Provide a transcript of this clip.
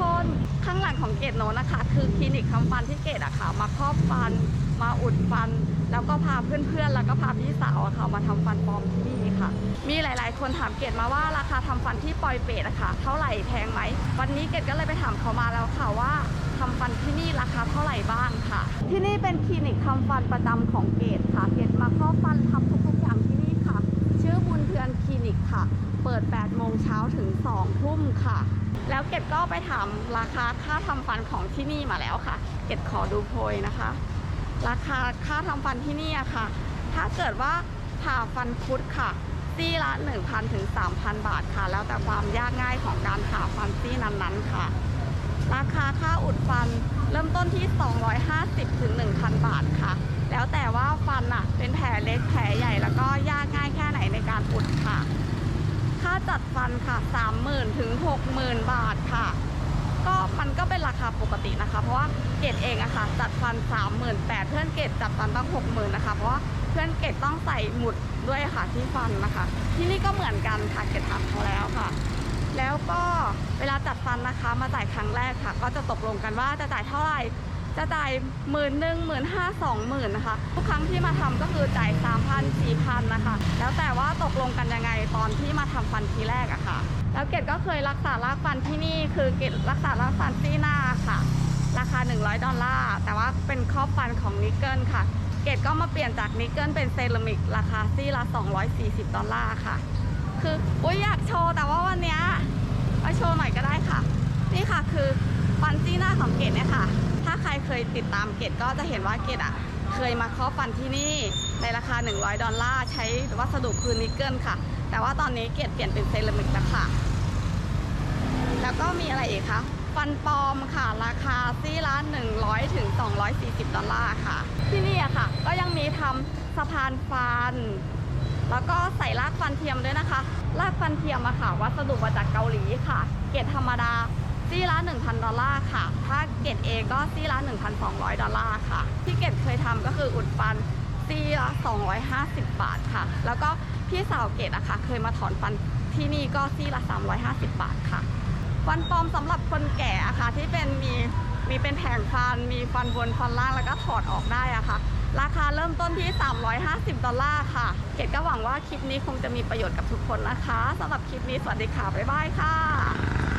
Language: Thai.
คนข้างหลังของเกดโนนะคะ คือคลินิกทำฟันที่เกดอะค่ะ มาครอบฟัน มาอุดฟัน แล้วก็พาเพื่อนๆ แล้วก็พาพี่สาวอะค่ะมาทำฟันปลอมที่นี่ค่ะ มีหลายๆ คนถามเกดมาว่าราคาทำฟันที่ปอยเปตอะค่ะ เท่าไหร่แพงไหม วันนี้เกดก็เลยไปถามเขามาแล้วค่ะว่าทำฟันที่นี่ราคาเท่าไหร่บ้างค่ะ ที่นี่เป็นคลินิกทำฟันประจำของเกดค่ะ เกดมาครอบฟันทำทุกๆอย่างที่นี่ค่ะ ชื่อบุญเทือน ลินิกค่ะ เปิด 8 โมงเช้าถึง 2 ทุ่มค่ะ แล้วเกดก็ไปถามราคาค่าทำฟันของที่นี่มาแล้วค่ะ เกดขอดูโพยนะคะ ราคาค่าทำฟันที่นี่อะค่ะ ถ้าเกิดว่าผ่าฟันคุดค่ะซี่ละ 1,000 ถึง 3,000 บาทค่ะ แล้วแต่ความยากง่ายของการผ่าฟันซี่นั้นๆค่ะ ราคาค่าอุดฟันเริ่มต้นที่ 250 ถึง 1,000 บาทค่ะ แล้วแต่ว่าฟันอะเป็นแผลเล็กแผลใหญ่แล้วก็ยากง่าย หนในการอุดค่ะ ค่าจัดฟันค่ะ 30,000ถึง60,000 บาทค่ะ ก็มันก็เป็นราคาปกตินะคะ เพราะว่าเกดเองอะค่ะ จัดฟัน38,000เพื่อนเกดจัดฟันต้อง60,000นะคะ เพราะว่าเพื่อนเกดต้องใส่หมุดด้วยค่ะที่ฟันนะคะ ที่นี่ก็เหมือนกันค่ะเกดถามเขาแล้วค่ะ แล้วก็เวลาจัดฟันนะคะ มาจ่ายครั้งแรกค่ะ ก็จะตกลงกันว่าจะจ่ายเท่าไหร่ จะจ่ายหมื่นหนึ่งหมื่นห้าสองหมื่นนะคะ ทุกครั้งที่มาทำก็คือจ่ายสามพันสี่พันนะคะ แล้วแต่ว่าตกลงกันยังไงตอนที่มาทำฟันทีแรกอะค่ะ แล้วเกดก็เคยรักษารากฟันที่นี่คือเกดรักษารากฟันที่หน้าค่ะ ราคา 100 ดอลลาร์ แต่ว่าเป็นครอบฟันของนิกเกิลค่ะ เกดก็มาเปลี่ยนจากนิกเกิลเป็นเซรามิกราคาซี่ละ 240 ดอลลาร์ค่ะ คืออุ้ยอยากโชว์แต่ว่าวันนี้ยมาโชว์หน่อยก็ได้ค่ะ นี่ค่ะคือฟันจี้หน้าของเกดเนี่ยค่ะ ใครเคยติดตามเกดก็จะเห็นว่าเกดอะ เคยมาเคาะฟันที่นี่ในราคา 100 ดอลลาร์ใช้วัสดุคือนิกเกิลค่ะ แต่ว่าตอนนี้เกดเปลี่ยนเป็นเซรามิกแล้วค่ะ แล้วก็มีอะไรอีกคะฟันปลอมค่ะ ราคาซี่ละ100ถึง240 ดอลลาร์ค่ะ ที่นี่อะค่ะ ก็ยังมีทำสะพานฟัน แล้วก็ใส่รากฟันเทียมด้วยนะคะ รากฟันเทียมอะค่ะ วัสดุมาจากเกาหลีค่ะ เกรดธรรมดา ซี่ละ 1,000 ดอลลาร์ค่ะ ถ้าเกรด A ก็ซี่ละ 1,200 ดอลลาร์ค่ะ ที่เกรดเคยทำก็คืออุดฟันซี่ละ 250 บาทค่ะ แล้วก็พี่สาวเกดอะค่ะ เคยมาถอนฟันที่นี่ก็ซี่ละ 350 บาทค่ะ ฟันปลอมสำหรับคนแก่อะค่ะ ที่เป็นมีมีเป็นแผงฟัน มีฟันบนฟันล่างแล้วก็ถอดออกได้อะค่ะ ราคาเริ่มต้นที่ 350 ดอลลาร์ค่ะ เกดก็หวังว่าคลิปนี้คงจะมีประโยชน์กับทุกคนนะคะสำหรับคลิปนี้สวัสดีค่ะ บ๊ายบายค่ะ